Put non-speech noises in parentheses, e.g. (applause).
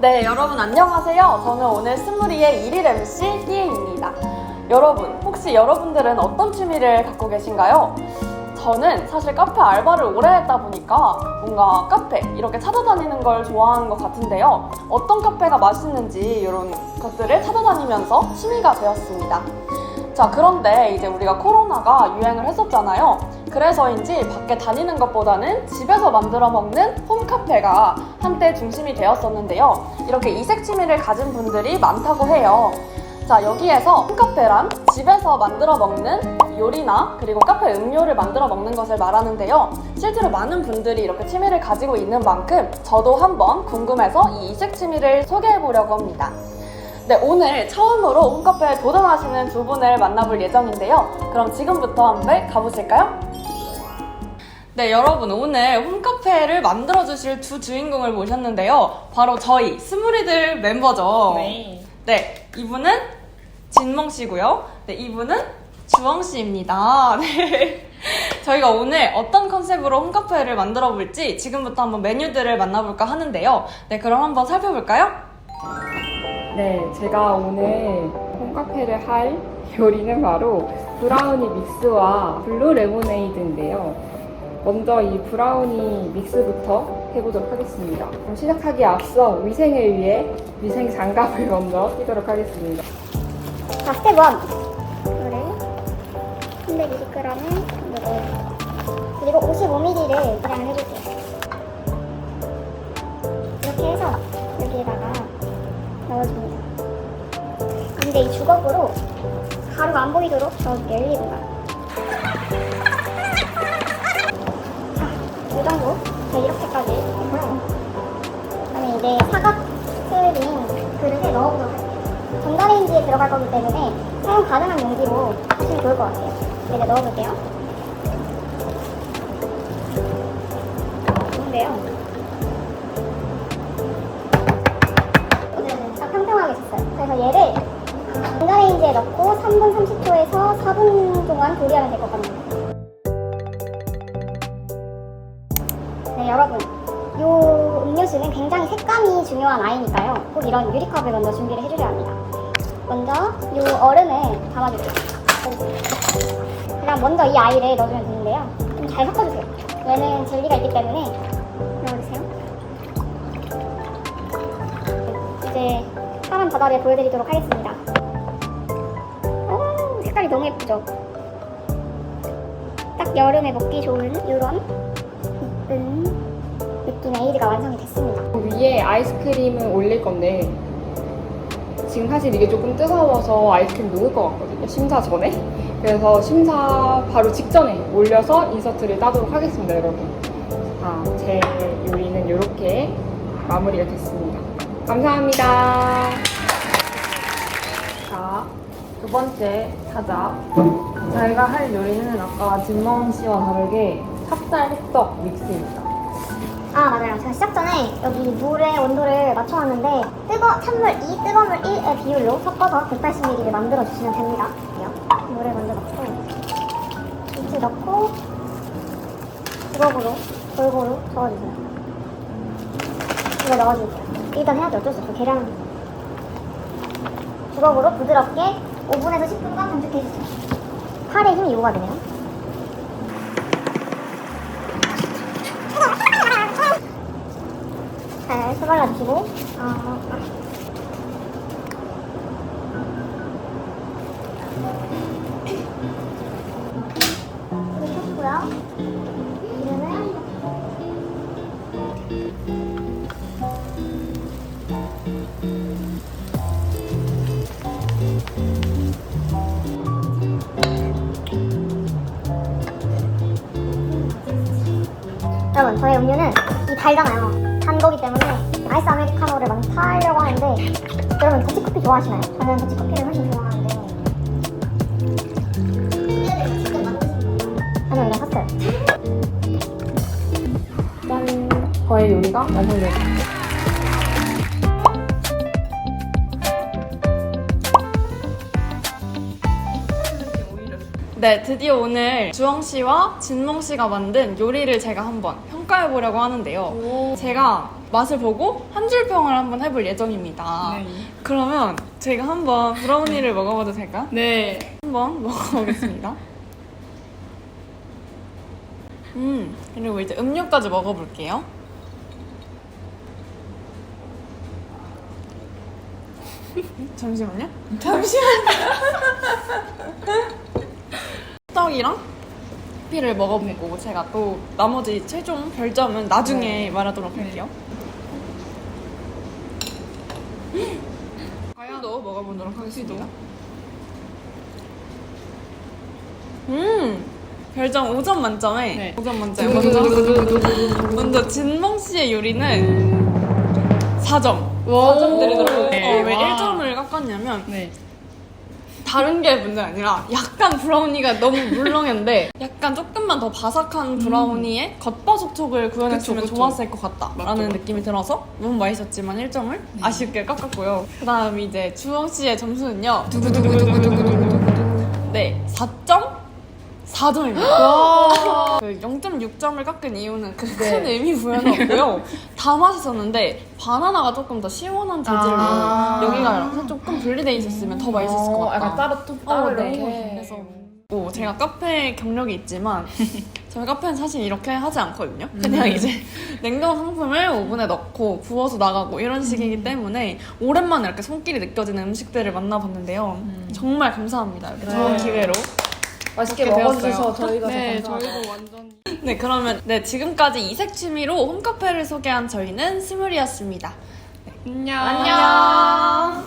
네, 여러분 안녕하세요. 저는 오늘 스무리의 1일 MC 띠에입니다. 여러분, 혹시 여러분들은 어떤 취미를 갖고 계신가요? 저는 사실 카페 알바를 오래 했다 보니까 뭔가 카페 이렇게 찾아다니는 걸 좋아하는 것 같은데요. 어떤 카페가 맛있는지 이런 것들을 찾아다니면서 취미가 되었습니다. 자, 그런데 이제 우리가 코로나가 유행을 했었잖아요. 그래서인지 밖에 다니는 것보다는 집에서 만들어 먹는 홈카페가 한때 중심이 되었었는데요. 이렇게 이색 취미를 가진 분들이 많다고 해요. 자, 여기에서 홈카페란 집에서 만들어 먹는 요리나 그리고 카페 음료를 만들어 먹는 것을 말하는데요. 실제로 많은 분들이 이렇게 취미를 가지고 있는 만큼 저도 한번 궁금해서 이 이색 취미를 소개해 보려고 합니다. 네, 오늘 처음으로 홈카페에 도전하시는 두 분을 만나볼 예정인데요. 그럼 지금부터 한번 가보실까요? 네, 여러분 오늘 홈카페를 만들어 주실 두 주인공을 모셨는데요. 바로 저희 스무리들 멤버죠. 네. 네, 이분은 진멍 씨고요. 네, 이분은 주엉 씨입니다. (laughs) 네. 저희가 오늘 어떤 컨셉으로 홈카페를 만들어 볼지 지금부터 한번 메뉴들을 만나볼까 하는데요. 네, 그럼 한번 살펴볼까요? 네, 제가 오늘 홈카페를 할 요리는 바로 브라우니 믹스와 블루 레모네이드인데요. 먼저 이 브라우니 믹스부터 해보도록 하겠습니다. 그럼 시작하기에 앞서 위생을 위해 위생 장갑을 (laughs) 먼저 끼도록 하겠습니다. 자, 스텝 1. 물을 320g을 넣어요. 그리고 55ml를 분량을 해줄게요. 이렇게 해서 여기에다가 넣어줍니다. 근데 이 주걱으로 가루가 안 보이도록 넣어줄게요, 1, 2분간. 사용 가능한 용기로 하시면 좋을 것 같아요. 이제 넣어볼게요. 좋은데요? 네, 딱 평평하게 됐어요. 그래서 얘를 전자레인지에 넣고 3분 30초에서 4분 동안 조리하면 될 것 같네요. 네, 여러분. 요 음료수는 굉장히 색감이 중요한 아이니까요. 꼭 이런 유리컵을 먼저 준비를 해주셔야 합니다. 얼음을 담아줄게요. 그럼 먼저 이 아이를 넣어주면 되는데요. 좀 잘 섞어주세요. 얘는 젤리가 있기 때문에 넣어주세요. 이제 파란 바다를 보여드리도록 하겠습니다. 오, 색깔이 너무 예쁘죠? 딱 여름에 먹기 좋은 이런 예쁜 느낌의 에이드가 완성이 됐습니다. 위에 아이스크림을 올릴 건데 지금 사실 이게 조금 뜨거워서 아이스크림 녹을 것 같거든요. 심사 전에. 그래서 심사 바로 직전에 올려서 인서트를 따도록 하겠습니다, 여러분. 자, 제 요리는 이렇게 마무리가 됐습니다. 감사합니다. 자, 두 번째 타자. 저희가 할 요리는 아까 진멍 씨와 다르게 찹쌀 흑떡 믹스입니다. 아 맞아요. 제가 시작 전에 여기 물의 온도를 맞춰놨는데 뜨거 찬물 2, 뜨거운 물 1의 비율로 섞어서 180ml를 만들어 주시면 됩니다. 물을 먼저 넣고 김치 넣고 주걱으로 골고루 저어주세요. 이거 넣어줄게요. 일단 해야지 어쩔 수 없어. 계량 주걱으로 부드럽게 5분에서 10분간 반죽해 주세요. 팔에 힘이 요구가 되네요. 잘 스발라주시고. 어, 불을 켜주고요 기름을 여러분 저의 음료는 이 달잖아요 단 거기 때문에 아이스 아메리카노를 많이 타려고 하는데 여러분 더치커피 좋아하시나요? 저는 더치커피를 훨씬 좋아하는데 아니요 이거 샀어요 짠! 저의 요리가 완성되었습니다. 네, 드디어 오늘 주엉 씨와 진멍 씨가 만든 요리를 제가 한번 평가해 보려고 하는데요. 제가 맛을 보고 한 줄 평을 한번 해볼 예정입니다. 네. 그러면 제가 한번 브라우니를 먹어봐도 될까요? 네. 한번 먹어보겠습니다. 음, 그리고 이제 음료까지 먹어볼게요. (laughs) 잠시만요. 잠시만요. (laughs) 떡이랑 커피를 먹어보고 제가 또 나머지 최종 별점은 나중에 말하도록 할게요. 과연도 먹어보도록 하겠습니다. 음, 별점 5점 만점에 네. 5점 만점에 먼저 먼저 진몽 씨의 요리는 4점. 4점 드리도록 할게요. 네. 어, 왜 와. 1점을 깎았냐면 네. 다른 게 문제 아니라 약간 브라우니가 너무 물렁했는데 (laughs) 약간 조금만 더 바삭한 브라우니에 겉바속촉을 구현했으면 그쵸, 그쵸. 좋았을 것 같다라는 맞죠. 느낌이 들어서 너무 맛있었지만 1점을 아쉽게 깎았고요. 그다음 이제 주영 씨의 점수는요. 네, 4점? 4점입니다. 그 0.6점을 깎은 이유는 그큰 네. 의미 부여는 없고요. (laughs) 다 맛있었는데 바나나가 조금 더 시원한 재질로 아. 여기가 조금 분리돼 있었으면 더 맛있었을 것 같다. 약간 따로 또 어, 따로 네. 이렇게. 그래서 뭐 제가 카페 경력이 있지만 (laughs) 저희 카페는 사실 이렇게 하지 않거든요. 그냥 이제 냉동 상품을 오븐에 넣고 구워서 나가고 이런 식이기 때문에 오랜만에 이렇게 손길이 느껴지는 음식들을 만나봤는데요. 정말 감사합니다. 이렇게 좋은 네. 기회로. 맛있게 먹어주셔서. 저희가 네, 더. 저희도 완전. 네, 그러면 네 지금까지 이색 취미로 홈카페를 소개한 저희는 스물이었습니다. 안녕. 안녕.